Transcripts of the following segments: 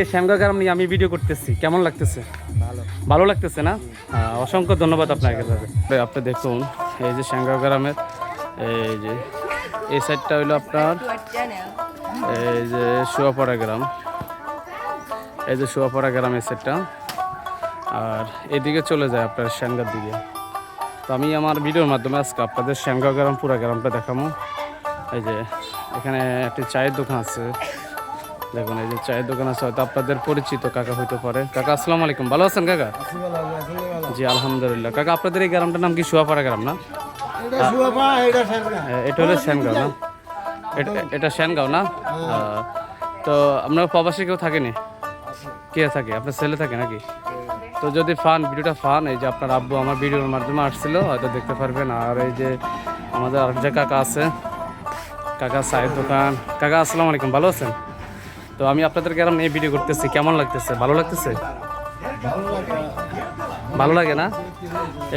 এই শ্যামগা গ্রাম নিয়ে আমি ভিডিও করতেছি। কেমন লাগতেছে? ভালো। ভালো লাগতেছে না? অসংখ্য ধন্যবাদ আপনাকে। দাদা আপনি দেখুন এই যে শ্যামগা গ্রামের এই যে এই সাইডটা হইল আপনার এই যে শুয়াপাড়া গ্রাম। এই যে শুয়াপাড়া গ্রাম এই সাইডটা আর এদিকে চলে যায় আপনার শ্যামগার দিকে। তো আমি আমার ভিডিওর মাধ্যমে আজকে আপনাদের শ্যামগাঁও গ্রাম পুরা গ্রামটা দেখাবো। এই যে এখানে একটি চায়ের দোকান আছে। দেখুন এই যে চায়ের দোকান আছে হয়তো আপনাদের পরিচিত কাকা হইতে পারে। কাকা আসসালামু আলাইকুম। ভালো আছেন কাকা? জি আলহামদুলিল্লাহ। কাকা আপনাদের এই গ্রামটার নাম কি? শুয়াপাড়া গ্রাম না? এটা হলো শ্যানগাঁও না? এটা- শ্যানগাঁও না? তো আপনার প্রবাসী কেউ থাকেনি? কে থাকে? আপনার ছেলে থাকে নাকি? তো যদি ফান ভিডিওটা ফান এই যে আপনার আব্বু আমার ভিডিওর মাধ্যমে আসছিল হয়তো দেখতে পারবেন। আর এই যে আমাদের আরেক যে কাকা আছে কাকা চায়ের দোকান। কাকা আসসালামু আলাইকুম। ভালো আছেন? তো আমি আপনাদের গ্রাম নিয়ে ভিডিও করতেছি। কেমন লাগতেছে? ভালো লাগতেছে? ভালো লাগে না?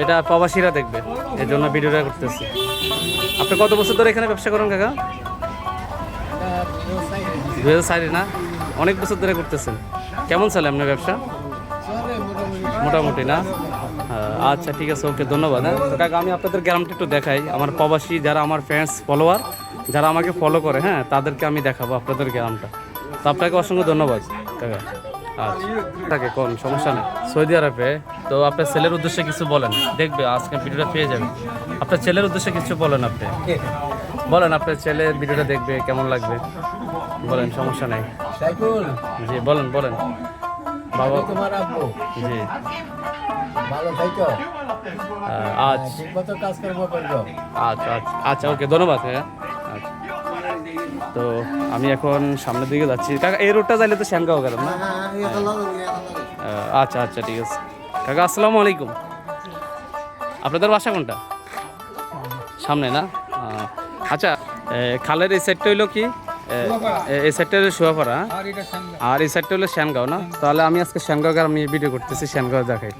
এটা প্রবাসীরা দেখবে, এই জন্য ভিডিওটা করতেছি। আপনি কত বছর ধরে এখানে ব্যবসা করেন, কাকা? দু হাজার না? অনেক বছর ধরে করতেছেন। কেমন চলে আপনার ব্যবসা? মোটামুটি না? আচ্ছা ঠিক আছে, ওকে, ধন্যবাদ হ্যাঁ। কাকা, আমি আপনাদের গ্রামটা একটু দেখাই। আমার প্রবাসী, যারা আমার ফ্যান্স ফলোয়ার যারা আমাকে ফলো করে হ্যাঁ তাদেরকে আমি দেখাবো আপনাদের গ্রামটা। তো আপনাকে অসংখ্য ধন্যবাদ কাকা। আচ্ছা থাকে কোন সমস্যা নেই। সৌদি আরবে তো আপনার ছেলের উদ্দেশ্যে কিছু বলেন। দেখবে আজকে ভিডিওটা পেয়ে যাবেন আপনার ছেলের উদ্দেশ্যে কিছু বলেন আপনি। বলেন আপনার ছেলে ভিডিওটা দেখবে কেমন লাগবে? বলেন সমস্যা নেই। জি বলেন বলেন। বাবা তোমার আব্বু। জি। ভালো থাইকো। আচ্ছা আচ্ছা আচ্ছা ওকে ধন্যবাদ হ্যাঁ। তো আমি এখন সামনের দিকে যাচ্ছি। কাকা এই রোডটা যাইলে তো শ্যামগাঁও গেলাম না? আচ্ছা আচ্ছা ঠিক আছে। কাকা আসসালামু আলাইকুম। আপনাদের বাসা কোনটা? সামনে না? আচ্ছা খালের এই সাইডটা হইল কি? এই সাইডটা হলো শুয়াপাড়া। আর এই সাইডটা হলো শ্যানগাঁও না? তাহলে আমি আজকে শ্যানগাঁও আমি ভিডিও করতেছি শ্যানগাঁও দেখাই।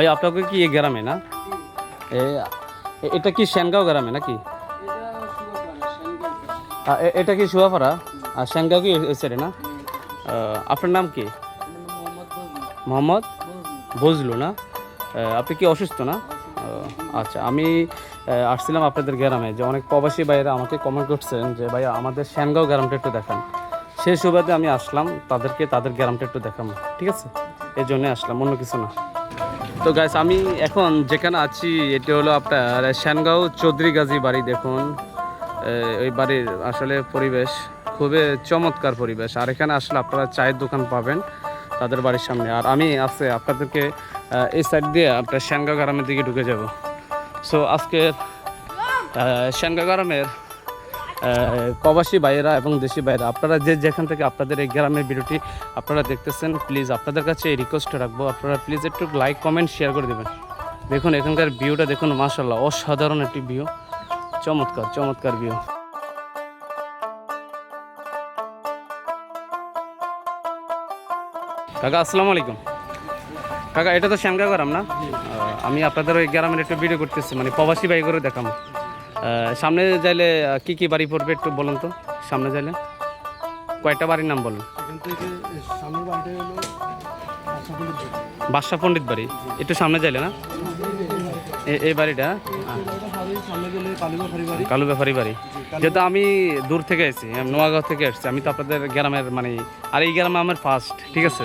ভাই, আপনাকে কি এই গ্রামে না? এটা কি সেনগাঁও গ্রামে নাকি? এটা কি সুয়াপাড়া আর সেনগাঁও কি সাইডে না? আপনার নাম কি? মোহাম্মদ বুঝলো না? আপনি কি অসুস্থ না? আচ্ছা আমি আসছিলাম আপনাদের গ্রামে যে অনেক প্রবাসী ভাইয়েরা আমাকে কমেন্ট করছেন যে ভাই আমাদের শ্যানগাঁও গ্রামটা একটু দেখান। সেই সুবাদে আমি আসলাম, তাদেরকে তাদের গ্রামটা একটু দেখাবো, ঠিক আছে? এই জন্যে আসলাম, অন্য কিছু না। তো গাইস আমি এখন যেখানে আছি, এটি হলো আপনার শ্যানগাঁও চৌধুরী গাজী বাড়ি, দেখুন। ওই বাড়ির আসলে পরিবেশ খুবই চমৎকার পরিবেশ। আর এখানে আসলে আপনারা চায়ের দোকান পাবেন তাদের বাড়ির সামনে। আর আমি আছে আপনাদেরকে এই সাইড দিয়ে আপনার শ্যানগাঁও গ্রামের দিকে ঢুকে যাব। সো আজকের শ্যানগাঁও গ্রামের প্রবাসী ভাইয়েরা এবং দেশি ভাইয়েরা আপনারা যে যেখান থেকে আপনাদের এই গ্রামের ভিডিওটি আপনারা দেখতেছেন প্লিজ আপনাদের কাছে এই রিকোয়েস্ট রাখব। আপনারা প্লিজ একটু লাইক কমেন্ট শেয়ার করে দেবেন। দেখুন এখানকার ভিউটা দেখুন মাশাল্লাহ অসাধারণ একটি ভিউ চমৎকার চমৎকার ভিউ কাকা আসসালামু আলাইকুম। কাকা এটা তো শ্যামগা গ্রাম না? আমি আপনাদের ওই গ্রামের একটু ভিডিও করতেছি মানে প্রবাসী বাই করে দেখাম সামনে যাইলে কি কি বাড়ি পড়বে একটু বলুন তো? সামনে যাইলে। কয়টা বাড়ির নাম বলুন? বাদশা পণ্ডিত বাড়ি। একটু সামনে যাইলে না? এই বাড়িটা? কালু ব্যাপারী বাড়ি। যেহেতু আমি দূর থেকে এসেছি আমি নোয়াগাঁও থেকে এসেছি আমি তো আপনাদের গ্রামের মানে আর এই গ্রামে আমার ফার্স্ট ঠিক আছে?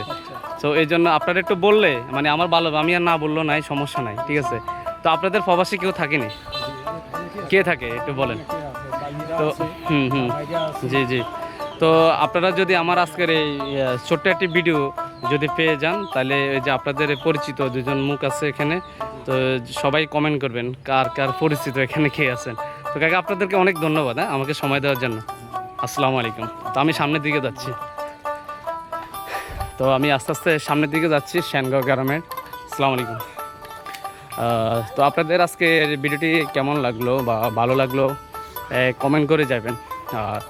তো এই জন্য আপনারা একটু বললে মানে আমার ভালো আমি আর না বলল নাই সমস্যা নাই ঠিক আছে? তো আপনাদের প্রবাসী কেউ থাকেনি? কে থাকে? একটু বলেন। তো, হুম হুম। জি জি। তো আপনারা যদি আমার আজকের এই ছোট্ট একটি ভিডিও যদি পেয়ে যান, তাহলে ওই যে আপনাদের পরিচিত দুজন মুখ আছে এখানে, তো সবাই কমেন্ট করবেন কার কার পরিচিত এখানে কে আছেন। তো কাকা, আপনাদেরকে অনেক ধন্যবাদ হ্যাঁ আমাকে সময় দেওয়ার জন্য। আসসালামু আলাইকুম। তো আমি সামনের দিকে যাচ্ছি। তো আমি আস্তে আস্তে সামনের দিকে যাচ্ছি শ্যানগাঁও গ্রামের। আসসালামু আলাইকুম। তো আপনাদের আজকে ভিডিওটি কেমন লাগল বা ভালো লাগল কমেন্ট করে যাবেন। আর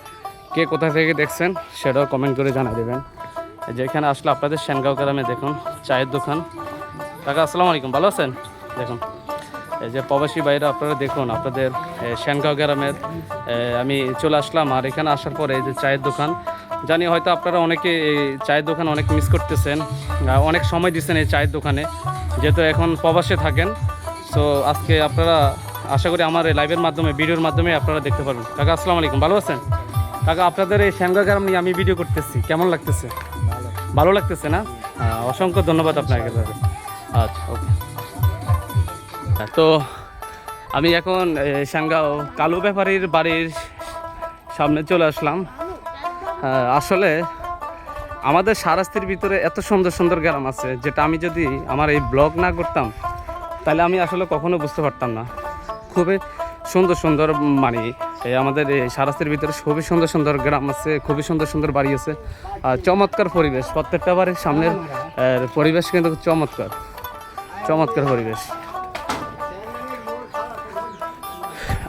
কে কোথা থেকে দেখছেন সেটাও কমেন্ট করে জানিয়ে দেবেন। যেখানে আসলে আপনাদের শ্যানগাঁও গ্রামে দেখুন, চায়ের দোকান। কাকা, আসসালামু আলাইকুম, ভালো আছেন? দেখুন, এই যে প্রবাসী বাইরে আপনারা দেখুন, আপনাদের শ্যানগাঁও গ্রামের আমি চলে আসলাম। আর এখানে আসার পরে এই যে চায়ের দোকান, জানি হয়তো আপনারা অনেকে এই চায়ের দোকান অনেক মিস করতেছেন অনেক সময় দিচ্ছেন এই চায়ের দোকানে। যেহেতু এখন প্রবাসে থাকেন সো আজকে আপনারা, আশা করি আমার এই লাইভের মাধ্যমে ভিডিওর মাধ্যমে আপনারা দেখতে পারবেন। কাকা, আসসালামু আলাইকুম, ভালো আছেন? কাকা, আপনাদের এই শ্যানগাঁও গ্রাম নিয়ে আমি ভিডিও করতেছি, কেমন লাগতেছে? ভালো লাগতেছে না? অসংখ্য ধন্যবাদ আপনাকে। আচ্ছা ওকে তো আমি এখন সাংগাও কালু ব্যাপারীর বাড়ির সামনে চলে আসলাম। আসলে আমাদের সারাস্তির ভিতরে এত সুন্দর সুন্দর গ্রাম আছে, যেটা আমি যদি আমার এই ব্লগ না করতাম, তাহলে আমি আসলে কখনো বুঝতে পারতাম না। খুবই সুন্দর সুন্দর মানে এই আমাদের এই সারাস্তির ভিতরে খুবই সুন্দর সুন্দর গ্রাম আছে, খুবই সুন্দর সুন্দর বাড়ি আছে। আর চমৎকার পরিবেশ, প্রত্যেকটা বাড়ির সামনের পরিবেশ কিন্তু চমৎকার চমৎকার পরিবেশ।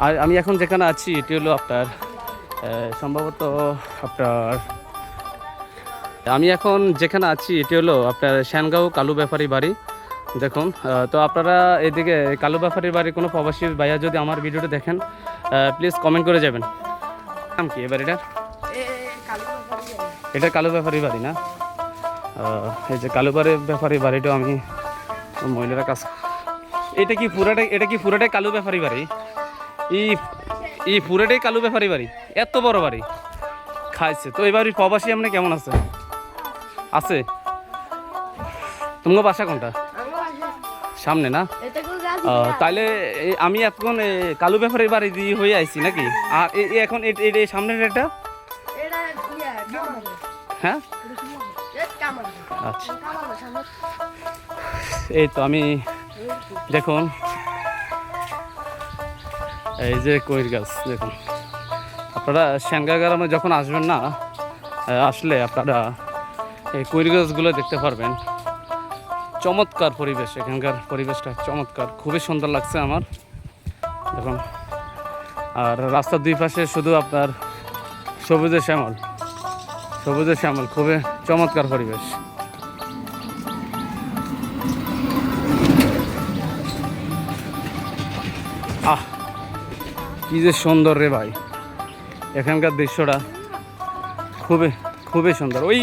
আর আমি এখন যেখানে আছি, এটি হলো আপনার সম্ভবত আপনার আমি এখন যেখানে আছি এটি হলো আপনার শ্যানগাঁও কালু ব্যাপারী বাড়ি। দেখুন তো আপনারা এদিকে কালু ব্যাপারীর বাড়ি কোনো প্রবাসী ভাইয়া যদি আমার ভিডিওটা দেখেন প্লিজ কমেন্ট করে যাবেন। নাম কি এ বাড়িটার? এটা কালু ব্যাপারী বাড়ি না? এই যে কালু বাড়ি ব্যাপারী বাড়িটাও আমি মহিলারা কাজ এটা কি পুরাটাই এটা কি পুরাটাই কালু ব্যাপারী বাড়ি? ই ই পুরাটাই কালু ব্যাপারী বাড়ি? এত বড় বাড়ি। খাইছে। তো এই বাড়ির প্রবাসী আপনি কেমন আছে আছে। তোমার বাসা কোনটা? সামনে না? তাইলে আমি এখন কালু ব্যাপারীর বাড়ি দিয়ে হয়ে আইছি নাকি? আর এখন সামনের এটা? হ্যাঁ? আচ্ছা। এই তো আমি দেখুন। এই যে কইর গাছ দেখুন। আপনারা শ্যানগা গ্রামে যখন আসবেন না আসলে আপনারা এই কৈরি গাছগুলো দেখতে পারবেন। চমৎকার পরিবেশ, এখানকার পরিবেশটা চমৎকার, খুবই সুন্দর লাগছে আমার। দেখুন আর রাস্তার দুই পাশে শুধু আপনার সবুজে শ্যামল সবুজে শ্যামল, খুবই চমৎকার পরিবেশ। আহ, কী যে সুন্দর রে ভাই। এখানকার দৃশ্যটা খুবই খুবই সুন্দর। ওই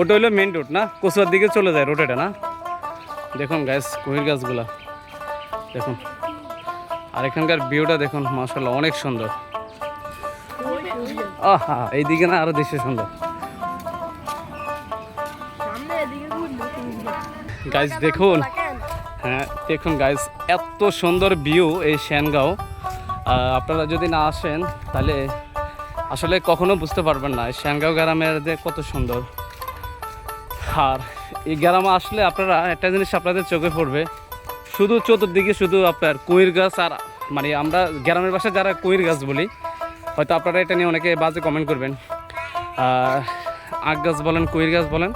ওটা হলো মেন রোড না? কচুয়ার দিকে চলে যায় রোড এটা, না? দেখুন গাছ কুহির গাছগুলা। দেখুন। আর এখানকার ভিউটা দেখুন মাসাল্লাহ অনেক সুন্দর। আহা, এইদিকে না আরও দৃশ্য সুন্দর। গাইজ দেখুন। হ্যাঁ দেখুন গাইজ এত সুন্দর ভিউ এই শ্যানগাঁও আপনারা যদি না আসেন, তাহলে আসলে কখনো বুঝতে পারবেন না শ্যানগাঁও গ্রামের কত সুন্দর। আর এই গ্রামে আসলে আপনারা একটা জিনিস আপনাদের চোখে পড়বে। শুধু চতুর্দিকে শুধু আপনার কুইর গাছ আর মানে আমরা গ্রামের বাসায় যারা কুইর গাছ বলি, হয়তো আপনারা এটা নিয়ে অনেকে বাজে কমেন্ট করবেন। আখ গাছ বলেন কুইর গাছ বলেন,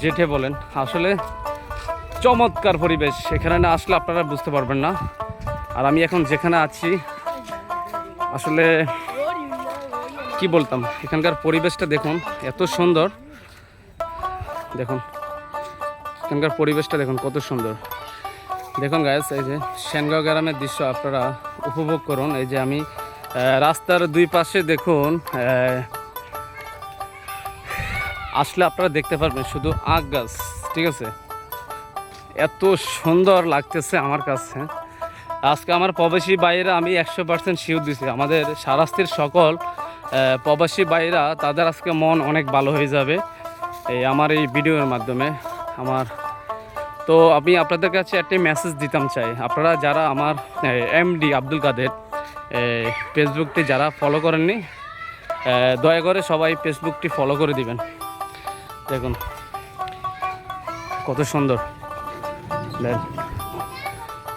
জেঠে বলেন, আসলে চমৎকার পরিবেশ। এখানে না আসলে আপনারা বুঝতে পারবেন না। আর আমি এখন যেখানে আছি, আসলে কি বলতাম, এখানকার পরিবেশটা দেখুন, এত সুন্দর। দেখুন, এখানকার পরিবেশটা দেখুন কত সুন্দর। দেখুন গাইস এই যে সেনগাঁও গ্রামের দৃশ্য আপনারা উপভোগ করুন। এই যে আমি রাস্তার দুই পাশে দেখুন আসলে আপনারা দেখতে পারবেন শুধু আখ গাছ, ঠিক আছে? এত সুন্দর লাগতেছে আমার কাছে। আজকে আমার প্রবাসী বাইরা আমি একশো পার্সেন্ট শিওর দিছি। আমাদের সারাস্তির সকল প্রবাসী বাইরা তাদের আজকে মন অনেক ভালো হয়ে যাবে। এই আমার এই ভিডিওর মাধ্যমে আমার, তো আমি আপনাদের কাছে একটি মেসেজ দিতাম চাই। আপনারা যারা আমার এমডি আব্দুল কাদের ফেসবুকটি যারা ফলো করেননি দয়া করে সবাই ফেসবুকটি ফলো করে দিবেন। দেখুন, কত সুন্দর।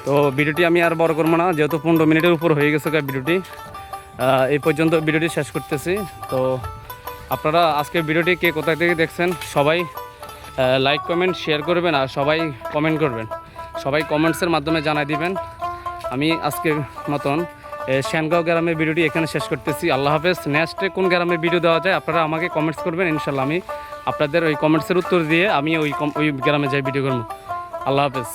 তো ভিডিওটি আমি আর বড় করব না, যেহেতু পনেরো মিনিটের উপর হয়ে গেছে ভিডিওটি। এই পর্যন্ত ভিডিওটি শেষ করতেছি। তো আপনারা আজকের ভিডিওটি কে কোথা থেকে দেখছেন? সবাই লাইক কমেন্ট শেয়ার করবেন আর সবাই কমেন্ট করবেন। সবাই কমেন্টসের মাধ্যমে জানাই দিবেন। আমি আজকের মতন শ্যানগাঁও গ্রামের ভিডিওটি এখানে শেষ করতেছি। আল্লাহ হাফেজ। নেক্সটে কোন গ্রামের ভিডিও দেওয়া যায়, আপনারা আমাকে কমেন্টস করবেন ইনশাল্লাহ আমি আপনাদের ওই কমেন্টসের উত্তর দিয়ে আমি ওই ওই গ্রামে যাই ভিডিও করব। আল্লাহ হাফেজ।